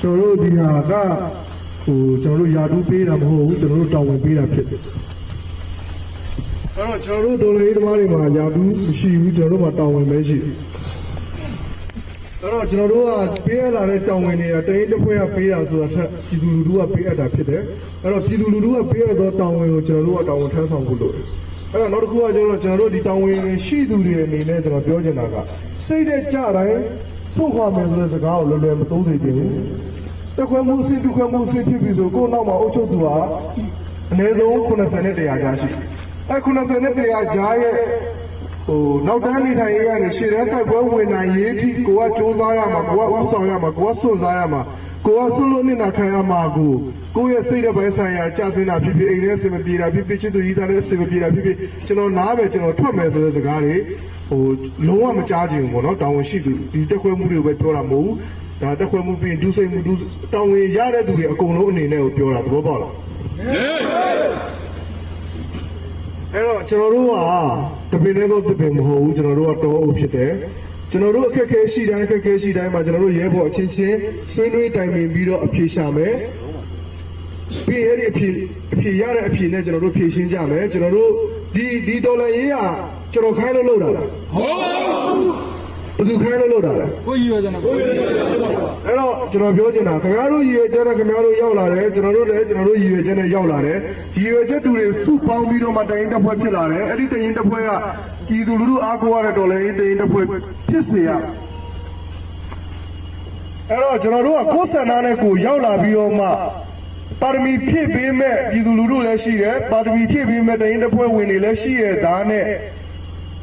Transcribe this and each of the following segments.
ကျွန်တော်တို့ဒီဟာကဟိုကျွန်တော်တို့ယာတူးပေးတာမဟုတ်ဘူးကျွန်တော်တို့တောင်းဝင်ပေးတာဖြစ်တယ်အဲ့တော့ကျွန်တော်တို့ဒေါ်လာရေးသမားတွေမှာယာတူးမရှိဘူးကျွန်တော်တို့မှာတောင်းဝင်ပဲရှိတယ်အဲ့တော့ကျွန်တော်တို့ကပေးရလာတဲ့တောင်းဝင်တွေကတရင်တစ်ဖွဲကပေးတာဆိုတာထက်ပြည်သူလူထုကပေးအပ်တာဖြစ်တယ်အဲ့တော့ပြည်သူလူထုကပေးအပ်သောတောင်းဝင်ကိုကျွန်တော်တို့ကတောင်းဝင်ထမ်းဆောင်ဖို့လိုတယ်အဲ့တော့နောက်တစ်ခုကကျွန်တော်တို့ကျွန်တော်တို့ဒီတောင်းဝင်ရှိသူတွေအနေနဲ့ကျွန်တော်ပြောချင်တာကစိတ်တဲ့ကြတိုင်း စွန့်ခွာမယ်ဆိုတဲ့စကားကိုလွယ်လွယ်မသုံးစေချင်ဘူးတက်ခွဲမှုအဆင့်တက်ခွဲမှုအဆင့်ဖြစ်ပြီဆိုကိုယ့်နောက်မှာအုပ်ချုပ်သူဟာအနည်းဆုံး90နဲ့100ကြားရှိတယ်အဲ90နဲ့100ကြားရဲ့ဟိုနောက်တန်းနေထိုင်ရေးရနေရှေ့တန်းတိုက်ပွဲဝင်နိုင်ရေးအထိကိုကစူးစမ်းရမှာကိုကဥဆောင်ရမှာကိုကစွန့်စားရမှာကိုကဆွလို့နေတာခံရမှာကိုကိုယ့်ရဲ့စိတ်တဲ့ဘက်ဆိုင်ရာကြာစင်တာဖြစ်ဖြစ်အိမ်ထဲအဆင်မပြေတာဖြစ်ဖြစ်ချစ်သူကြီးသားတဲ့အဆင်မပြေတာဖြစ်ဖြစ်ကျွန်တော်နားပဲကျွန်တော်ထွက်မယ်ဆိုတဲ့စကားတွေ ဟိုလုံးဝမကြားချင်ဘူးပေါ့နော်တောင်းဝန်ရှိသူဒီတက်ခွဲမှုတွေကိုပဲပြောတာမဟုတ်ဘူးဒါတက်ခွဲမှုပြီးဒုစိတ်မှုဒုတောင်းဝင်ရတဲ့သူတွေအကုန်လုံးအနေနဲ့ကိုပြောတာသဘောပေါက်လားအဲ့တော့ကျွန်တော်တို့ကတပင်နဲ့တော့တပင်မဟုတ်ဘူးကျွန်တော်တို့ကတောအုပ်ဖြစ်တယ်ကျွန်တော်တို့အခက်အခဲရှိတိုင်းအခက်အခဲရှိတိုင်းမှာကျွန်တော်တို့ရဲဘော်အချင်းချင်းဆွေးနွေးတိုင်ပင်ပြီးတော့အဖြေရှာမယ် ပြီးရင်အဲ့ဒီအဖြေအဖြေရတဲ့အဖြေနဲ့ကျွန်တော်တို့ဖြေရှင်းကြမယ်ကျွန်တော်တို့ဒီဒီဒေါ်လာရေးကကျွန်တော်ခိုင်းလို့လုပ်တာလားဟုတ်ဘူးဘယ်သူခိုင်းလို့လုပ်တာလဲကိုကြီးရကြတာကိုကြီးရကြတာအဲ့တော့ကျွန်တော်ပြောချင်တာခင်ဗျားတို့ရည်ရွယ်ချက်နဲ့ခင်ဗျားတို့ရောက်လာတယ်ကျွန်တော်တို့လည်းကျွန်တော်တို့ရည်ရွယ်ချက်နဲ့ရောက်လာတယ်ရည်ရွယ်ချက်တူတွေစုပေါင်းပြီးတော့မှတရင်တစ်ဖွဲ့ဖြစ်လာတယ်အဲ့ဒီတရင်တစ်ဖွဲ့ကပြည်သူလူထုအားကိုးရတဲ့တော်လည်းတရင်တစ်ဖွဲ့ဖြစ်စေရအဲ့တော့ကျွန်တော်တို့ကကိုယ်ဆန္ဒနဲ့ကိုယ်ရောက်လာပြီးတော့မှ ပါရမီဖြည့်ပေးမဲ့ပြည်သူလူထုလည်းရှိတယ်ပါရမီဖြည့်ပေးမဲ့တရင်တစ်ဖွဲ့ဝင်တွေလည်းရှိရဲ့ဒါနဲ့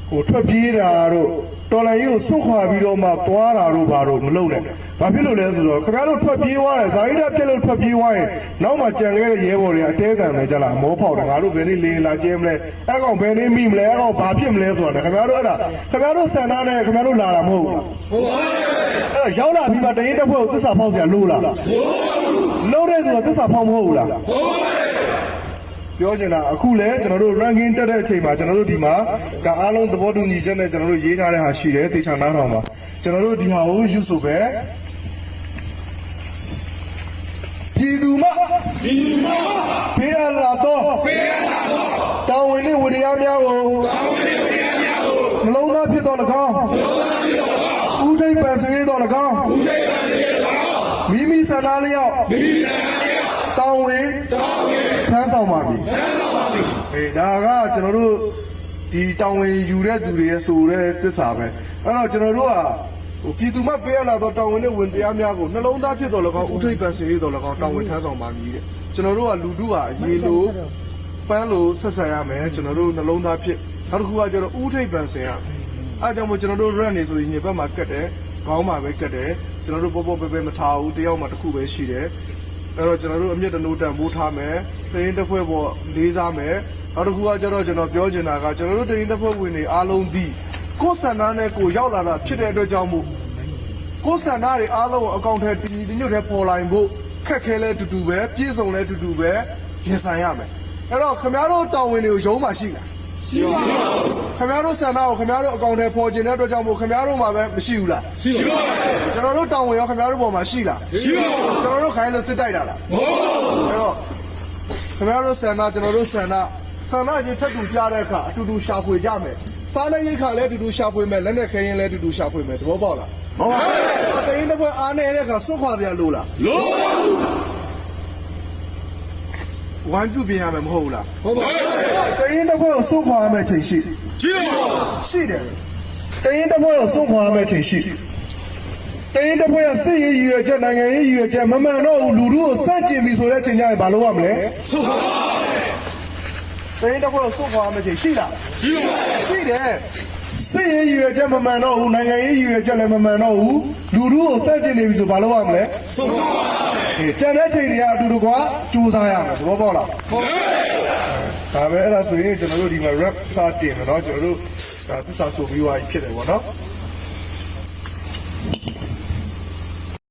ဟိုထွက်ပြေးတာတို့တော်လန်ကြီးကိုဆွတ်ခွာပြီးတော့မှသွားတာတို့ဘာတို့မလုပ်နဲ့။ဘာဖြစ်လို့လဲဆိုတော့ခင်ဗျားတို့ထွက်ပြေးသွားတယ်ဇာရိဒပြက်လို့ထွက်ပြေးသွားရင်နောက်မှကြံခဲ့တဲ့ရဲဘော်တွေအသေးကံပဲကြလားမောဖောက်တယ်ငါတို့ဘယ်နေ့လေလာကျဲမလဲအဲ့ကောင်ဘယ်နေ့မိမလဲအဲ့ကောင်ဘာဖြစ်မလဲဆိုတာခင်ဗျားတို့အဲ့ဒါခင်ဗျားတို့ဆန္ဒနဲ့ခင်ဗျားတို့လာတာမဟုတ်ဘူးလား။ဟုတ်ပါဘူး။အဲ့တော့ရောက်လာပြီးမှတရင်တစ်ဖွဲ့ကိုသစ္စာဖောက်စရာလို့လား။ဟုတ်ပါဘူး။ လို့တဲ့သူကသစ္စာဖောက်မဟုတ်ဘူးလားဟုတ်ပါဘူးပြောချင်တာအခုလဲကျွန်တော်တို့ ranking တက်တဲ့အချိန်မှာကျွန်တော်တို့ဒီမှာဒါအားလုံးသဘောတူညီချက်နဲ့ကျွန်တော်တို့ရေးထားတဲ့ဟာရှိတယ်တေချာနားထောင်ပါကျွန်တော်တို့ဒီဟာကိုယူဆိုပဲပြည်သူမဒီမှာပေးအပ်လာတော့ပေးရတာတော့တောင်းဝင်တဲ့ဝိရိယများကိုကောင်းတဲ့ဝိရိယများကိုနှလုံးသားဖြစ်တော်၎င်းလောကပြီးတော့ဥဒိတ်ပန်စေတော်၎င်းဦးစိတ်ပါစေတော့ မိမိဆန္ဒလျောက်မိမိနာရတောင်းဝင်တောင်းရင်ထမ်းဆောင်ပါမည်ဆန်းဆောင်ပါပြီအေးဒါကကျွန်တော်တို့ဒီတောင်ဝင်ယူတဲ့သူတွေရဲ့ဆိုတဲ့သစ္စာပဲအဲ့တော့ကျွန်တော်တို့ကဟိုပြည်သူမပေးရလာတော့တောင်ဝင်တဲ့ဝင်တရားများကိုနှလုံးသားဖြစ်တော်၎င်းဥထိပ်ပန်စင်ရတော်၎င်းတောင်ဝင်ထမ်းဆောင်ပါမည်တဲ့ကျွန်တော်တို့ကလူတို့ကရေလိုပန်းလိုဆက်ဆံရမယ်ကျွန်တော်တို့နှလုံးသားဖြစ်နောက်တစ်ခုကကျတော့ဥထိပ်ပန်စင်ရအဲကြောင့်မို့ကျွန်တော်တို့ run နေဆိုရင်ညဘက်မှာကတ်တယ်ခေါင်းမှာပဲကတ်တယ် ကျွန်တော်တို့ပေါ့ပေါ့ပဲပဲမထားဘူးတယောက်မှတစ်ခုပဲရှိတယ်အဲ့တော့ကျွန်တော်တို့အမျက်တနိုးတန်မိုးထားမယ်တရင်တစ်ဖွဲ့ပေါ်လေးစားမယ်နောက်တစ်ခုကကျတော့ကျွန်တော်ပြောချင်တာကကျွန်တော်တို့တရင်တစ်ဖွဲ့ဝင်တွေအားလုံးဒီကိုယ်ဆန္ဒနဲ့ကိုယ်ရောက်လာတာဖြစ်တဲ့အတွက်ကြောင့်မို့ကိုယ်ဆန္ဒတွေအားလုံးကိုအကောင့်ထဲတည်တည်ညွတ်ထဲပေါ်လာရင်ဖို့ခက်ခဲလဲတူတူပဲပြည့်စုံလဲတူတူပဲရင်ဆိုင်ရမယ်အဲ့တော့ခင်ဗျားတို့တောင်းဝင်တွေကိုရုံးမှရှိလားရှိပါဘူးခင်ဗျားတို့ဆန္ဒကိုခင်ဗျားတို့အကောင့်ထဲပေါ်ကျင်တဲ့အတွက်ကြောင့်မို့ခင်ဗျားတို့မှာပဲမရှိဘူးလားရှိပါဘူး ကျွန်တော်တို့တောင်းဝင်ရောခင်ဗျားတို့ပေါ်မှာရှိလားရှိပါဘူးကျွန်တော်တို့ခိုင်းလို့စစ်တိုက်တာလားမဟုတ်ပါဘူးအဲ့တော့ခင်ဗျားတို့ဆန္ဒကျွန်တော်တို့ဆန္ဒဆန္ဒကြီးထပ်တူကြားတဲ့အခါအတူတူရှာဖွေကြမယ်စားတဲ့ရိတ်ခါလည်းအတူတူရှာဖွေမယ်လက်နဲ့ခဲရင်လည်းအတူတူရှာဖွေမယ်သဘောပေါက်လားဟုတ်ပါဘူးတရင်တစ်ခွက်အားနေတဲ့အခါစွန့်ခွာစရာလိုလားလို့ပါဘူးဝမ်းပြုတ်ပြင်ရမယ်မဟုတ်ဘူးလားဟုတ်ပါဘူးတရင်တစ်ခွက်ကိုစွန့်ခွာရမယ့်ချိန်ရှိရှိပါဘူးရှိတယ်တရင်တစ်ခွက်ကိုစွန့်ခွာရမယ့်ချိန်ရှိ တရင်တစ်ခွက်ကစစ်ရေးရည်ရွယ်ချက်နိုင်ငံရေးရည်ရွယ်ချက်မမှန်တော့ဘူးလူလူကိုစန့်ကျင်ပြီဆိုတဲ့ချိန်ကျရင်ဘာလုပ်ရမလဲ ဟုတ်ပါဘူး တရင်တစ်ခွက်ကိုစွန့်ခွာရမယ့်ချိန်ရှိလား ရှိပါဘူး ရှိတယ်စစ်ရေးရည်ရွယ်ချက်မမှန်တော့ဘူးနိုင်ငံရေးရည်ရွယ်ချက်လည်းမမှန်တော့ဘူးလူလူကိုစက်ကျင်နေပြီဆိုဘာလုပ်ရမလဲ ဟုတ်ပါဘူး အေးကျန်တဲ့ချိန်တွေကအတူတူကကြိုးစားရမယ်သဘောပေါက်လား ဟုတ်ပါဘူး ဒါပဲအဲ့ဒါဆိုရင်ကျွန်တော်တို့ဒီမှာ rap စတင်မယ်เนาะကျွန်တော်တို့ဒါသစ္စာဆိုပြီးွားဖြစ်တယ်ပေါ့เนาะ